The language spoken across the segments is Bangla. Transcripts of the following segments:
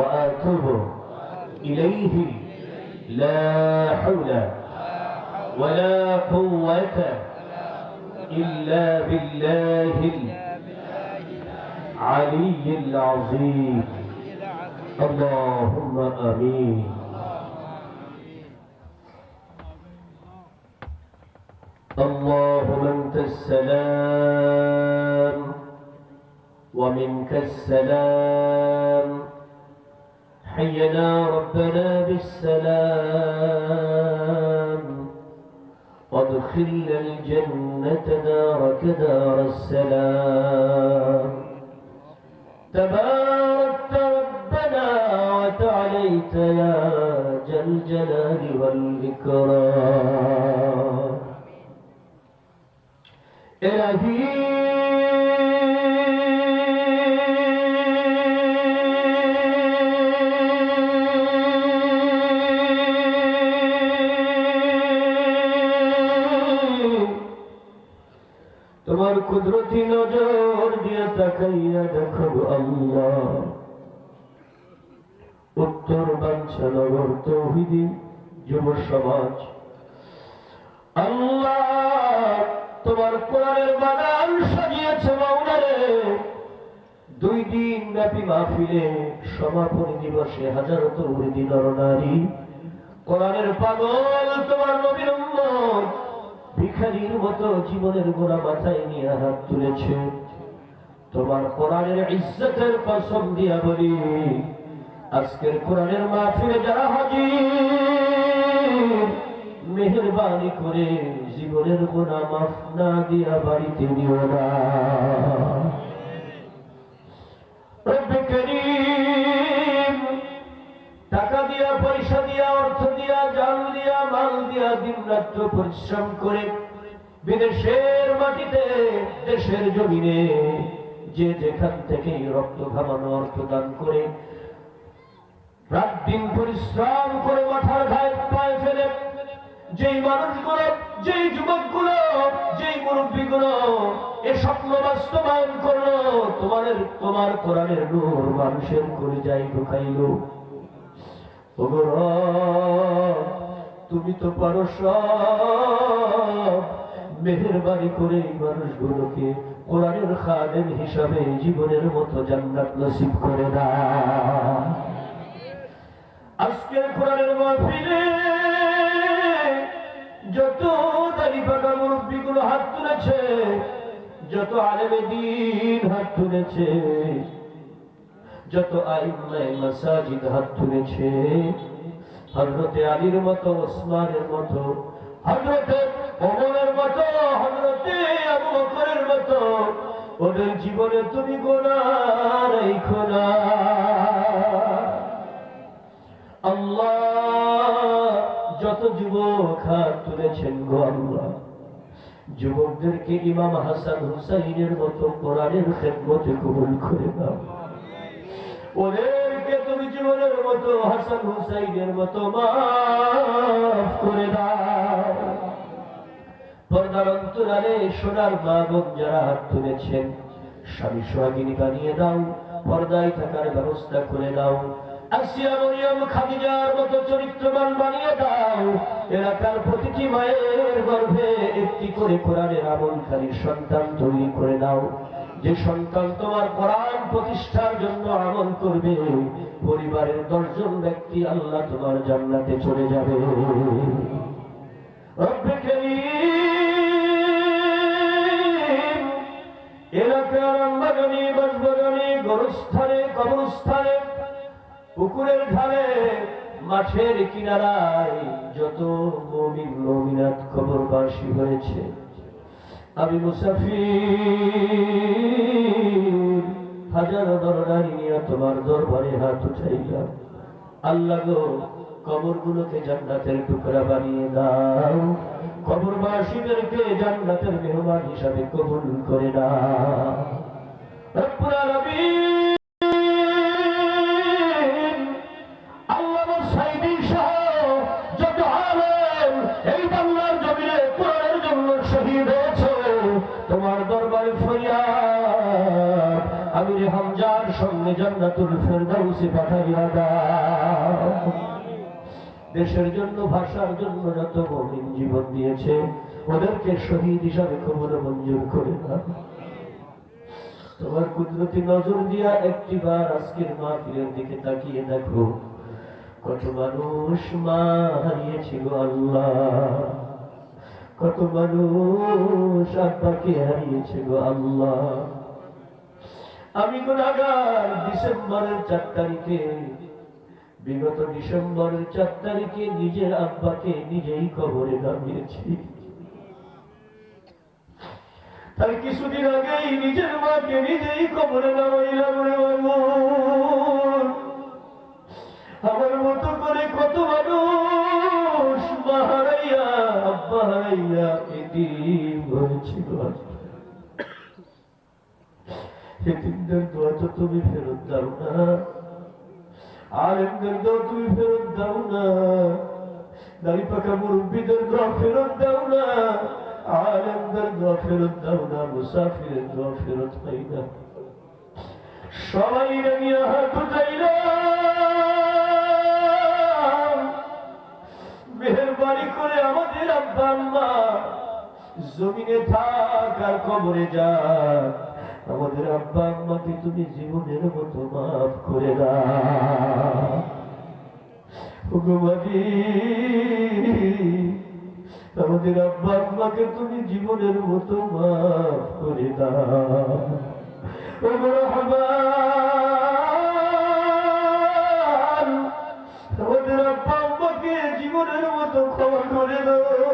وآتوب إليه لا حول ولا قوة إلا بالله العلي العظيم. اللهم آمين. اللهم أنت السلام ومنك السلام حينا ربنا بالسلام. وادخلنا الجنة دارك دار السلام. تباركت ربنا وتعاليت يا ذا الجلال والإكرام. إلهي তোমার কুদরতি নজর দিয়ে তাকাইয়া দেখো আল্লাহ। উত্তর বাঞ্ছানগর তৌহিদি যুব সমাজ। আল্লাহ তোমার কোরআনের বাগান সাজিয়েছে মাওলারে। দুই দিন ব্যাপী মাহফিলে সমাপনী দিবসে হাজারো তৌহিদি নরনারী কোরআনের পাগল তোমার নবীর উম্মত ভিখারির মতো জীবনের গোড়া মাথায় নিয়ে হাত তুলেছে। তোমার কোরআনের ইজ্জতের কসম দিয়া বলি, আজকের কোরআনের মাহফিলে যারা হাজির, মেহরবানি করে জীবনের গোনা মাফ না দিয়া বাড়িতে নিও না। রব্বে করিম পয়সা দিয়া, অর্থ দিয়া, জাল দিয়া, মাল দিয়া দিন রাত্র পরিশ্রম করে বিদেশের মাটিতে, দেশের জমিনে যে যেখান থেকে রক্ত ঘামানো, অর্থ দান করে রাত দিন পরিশ্রম করে মাথার ঘায়ে পায়ে ফেলে যেই মানুষগুলো, যেই যুবকগুলো, যেই মুরব্বীগুলো এ স্বপ্ন বাস্তবায়ন করল, তোমাদের, তোমার কোরআনের নূর মানুষের করে যাই ঢুকাইলো। তুমি তো পারো সব। মেহরবানি করে এই মানুষগুলোকে কোরআনের খাদেম হিসাবে জীবনের মতো জান্নাত নসিব করে না আজকের কোরআনের মাহফিলে যত পাকা মুরব্বীগুলো হাত তুলেছে, যত আলেমে দিন হাত তুলেছে যত আইমাই মাসাজিদ হাত তুলেছে হজরতে আলীর মতো, ওসমানের মতো হজরতে ওমরের মতো হজরতে আবু বকরের মতো, ওদের জীবনে তুমি গোনা রেখো না আল্লাহ, যত যুবক হাত তুলেছেন গো আল্লাহ, যুবকদেরকে ইমাম হাসান হুসাইনের মতো কোরআনের খেদমতে কবুল করে দাও। ওদেরকে তুমি জীবনের মতো হাসান হুসাইনের মতো মাফ করে দাও। পর্দার অন্তরালে সোনার মা বোন যারা হাত তুলেছেন, স্বামী সোহাগিনী বানিয়ে দাও, পর্দায় থাকার ব্যবস্থা করে দাও। আসিয়া খাদিজার মতো চরিত্রবান বানিয়ে দাও। এলাকার প্রতিটি মায়ের গর্ভে একটি করে কোরআনের আমলকারী সন্তান তৈরি করে দাও। যে সন্তান তোমার কোরআন প্রতিষ্ঠার জন্য আমল করবে, পরিবারের দশজন ব্যক্তি আল্লাহ তোমার জান্নাতে চলে যাবে। গরস্থানে, কবরস্থানে, পুকুরের ধারে, মাঠের কিনারায় যত মমিন, মমিনাত কবরবাসী হয়েছে। আমি মুসাফির। হাজার দরদারি নিয়ে তোমার দরবারে হাত উঠাইলাম। আল্লাহ গো কবর কবরগুলোকে জান্নাতের টুকরা বানিয়ে দাও। কবরবাসীদেরকে জান্নাতের মেহমান হিসাবে কবুল করে দাও রব্বুল আলামিন সঙ্গে জান্নাতুল ফেরদাউসে পাঠাইয়া দাও। দেশের জন্য, ভাষার জন্য যত মমিন জীবন দিয়েছে, ওদেরকে শহীদ হিসাবে খবর মঞ্জুর করে দাও। তোমার কুদরতি নজর দিয়া একটি বার আজকের মাহফিলের দিকে তাকিয়ে দেখো, কত মানুষ মা হারিয়েছে গো আল্লাহ। কত মানুষ আব্বাকে হারিয়েছে গো আল্লাহ। আমি গুণাগার ডিসেম্বরের চার তারিখে। বিগত ডিসেম্বরের চার তারিখে নিজের আব্বাকে নিজেই কবরে নামিয়েছি। তার কিছুদিন আগেই নিজের মাকে নিজেই কবরে নামাইলাম রে আমার মতো করে কত মানুষ মা হারাইয়া আব্বা হারাইয়া এদিন হয়েছিল এদিনদের দোয়া তো তুমি ফেরত দাও না। আলেমদের দোয়া তুমি ফেরত দাও না। দাড়ি পাকা মুরব্বীদের দোয়া ফেরত দাও না। আলেমদের দোয়া ফেরত দাও না। মুসাফিরের দোয়া ফেরত পাই না। সবাই নিয়ে হাত মেহরবানি করে আমাদের আব্বা আম্মা, জমিনে থাক আর কবরে যা আমাদের আব্বা আম্মাকে তুমি জীবনের মতো মাফ করে আমাদের আব্বা আম্মাকে তুমি জীবনের মতো মাফ করে দাও। আমাদের আব্বা আম্মাকে জীবনের মতো ক্ষমা করে দাও।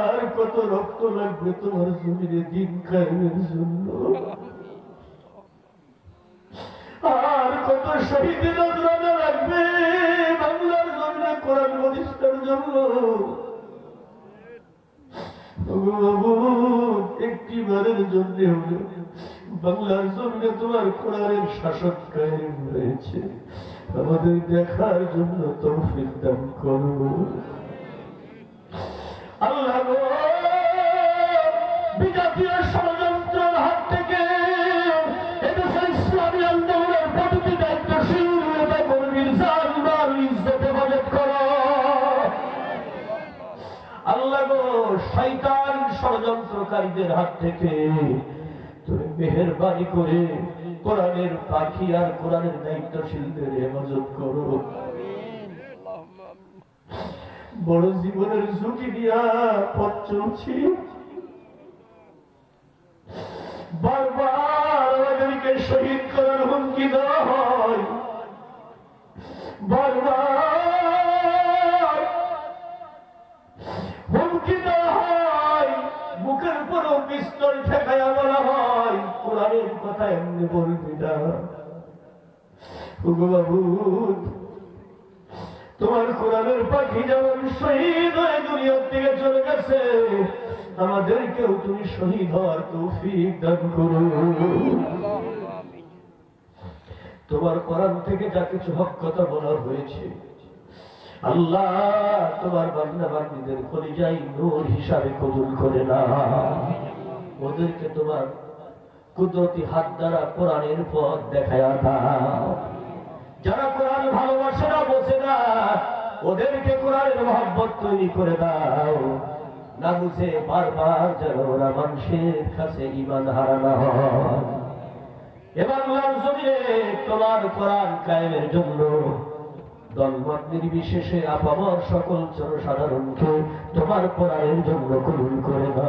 আর কত রক্ত লাগবে তোমার জমিনে দিন খাইবের জন্য। আর কত শহীদ নজরানা লাগবে বাংলার জমিনে, কোরআন প্রতিষ্ঠার জন্য। বাবু একটি বারের জন্য হলো বাংলার জন্য তোমার কোরআনের শাসক কায়েম রয়েছে আমাদের দেখার জন্য তৌফিক দান করো। আল্লাহ বিজাতীয় ষড়যন্ত্রকারীদের হাত থেকে তুমি মেহেরবানি করে কোরআনের পাখি আর কোরআনের দায়িত্বশীলদের হেফাজত করো। বড় জীবনের ঝুঁকি দিয়া পথ চলছি। বারবার আমাদেরকে শহীদ করার হুমকি দেওয়া হয়। বারবার পিস্তল ঠেকাইয়া বলা হয়। কোরআনের কথা এমনি বলবি না। বাবু, তোমার কোরআনের পাখি যেমন শহীদ হয়ে দুনিয়ার থেকে চলে গেছে, আমাদেরকেও তুমি শহীদ হওয়ার তৌফিক দান করো। তোমার কোরআন থেকে যা কিছু হক কথা বলা হয়েছে, আল্লাহ তোমার বান্দা বান্দিদের কলিজাই নূর হিসাবে কবুল করে না ওদেরকে তোমার কুদরতি হাত দ্বারা কোরআনের পথ দেখায়া দাও। যারা কোরআন ভালোবাসে না, বোঝে না, ওদেরকে কোরআনের মহব্বত তৈরি করে দাও। না বুঝে বারবার যেন ওরা মানুষের কাছে ইমান হারানো হয়। এবার জমিনে তোমার কোরআন কায়েমের জন্য দলমত নির্বিশেষে আপামর সকল জনসাধারণকে তোমার কোরআনের জন্য কবুল করে না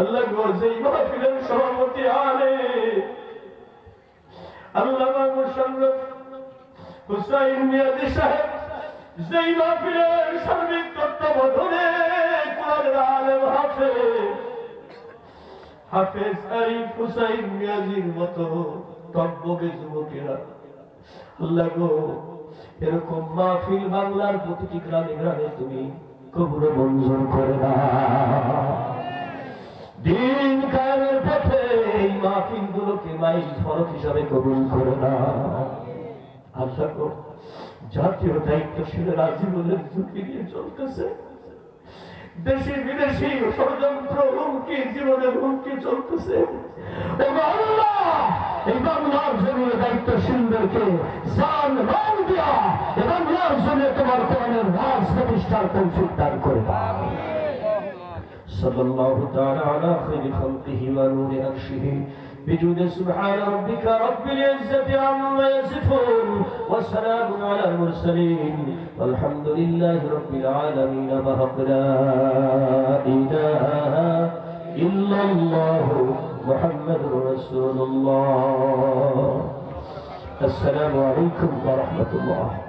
আল্লাহ যেই মাহফিলের সভাপতি আলে। আল্লাহ হুসাইন মিয়াদি সাহেব, যেই মাহফিলের সার্বিক তত্ত্বাবধানে কোরআনের আলেম হাফেজ। হুসাইন মিয়াজির মতো তব্বকে যুবকেরা। আল্লাহ গো, এরকম মাহফিল বাংলার প্রতিটি গ্রামে গ্রামে তুমি কবুর মঞ্জুর করে না দিন কায়েমের পথে এই মাহফিল গুলোকে মাইল ফরক হিসাবে কবুল করে না। আশা কর জাতীয় দায়িত্বশীলেরা জীবনের ঝুঁকি নিয়ে চলতেছে। দেশি বিদেশি ষড়যন্ত্র হুমকি, জীবনের হুমকি চলতেছে। এই বাংলার জমির দায়িত্বশীলদেরকে জান মান দিয়া, এ বাংলার জমিনে তোমার কোরআনের রাজ প্রতিষ্ঠার তৌফিক দান করে দাও। صلى الله تعالى على خير خلقه ونور عرشه. بجود سبحان ربك رب العزة عما يصفون وسلام على المرسلين. والحمد لله رب العالمين. بحق لا إله إلا الله محمد رسول الله. السلام عليكم ورحمة الله.